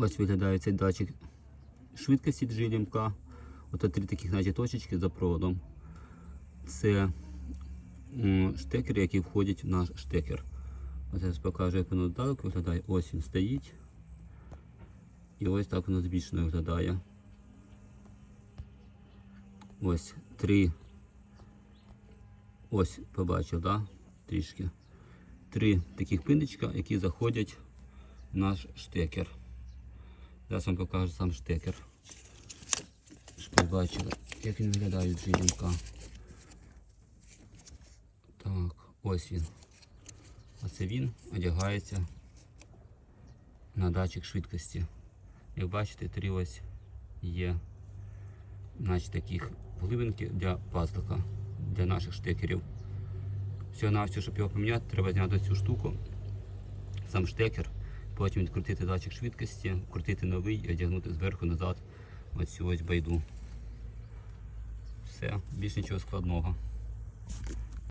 Ось виглядає цей датчик швидкості GLMK. Ото три таких наче, точечки за проводом. Це штекери, які входять в наш штекер. Ось зараз покажу, як воно здалеку виглядає. Ось він стоїть. І ось так воно збільшено виглядає. Ось три. Ось побачив, да? Трішки. Три таких пиндичка, які заходять в наш штекер. Зараз вам покажу сам штекер. Щоб ви бачили, як він виглядає від GMK. Так, ось він. Оце він одягається на датчик швидкості. Як бачите, три ось є значить, таких глибинки для пазлика, для наших штекерів. Всього на все, щоб його поміняти, треба зняти цю штуку, сам штекер, потім відкрутити датчик швидкості, вкрутити новий і одягнути зверху назад оцю ось байду. Все, більш нічого складного.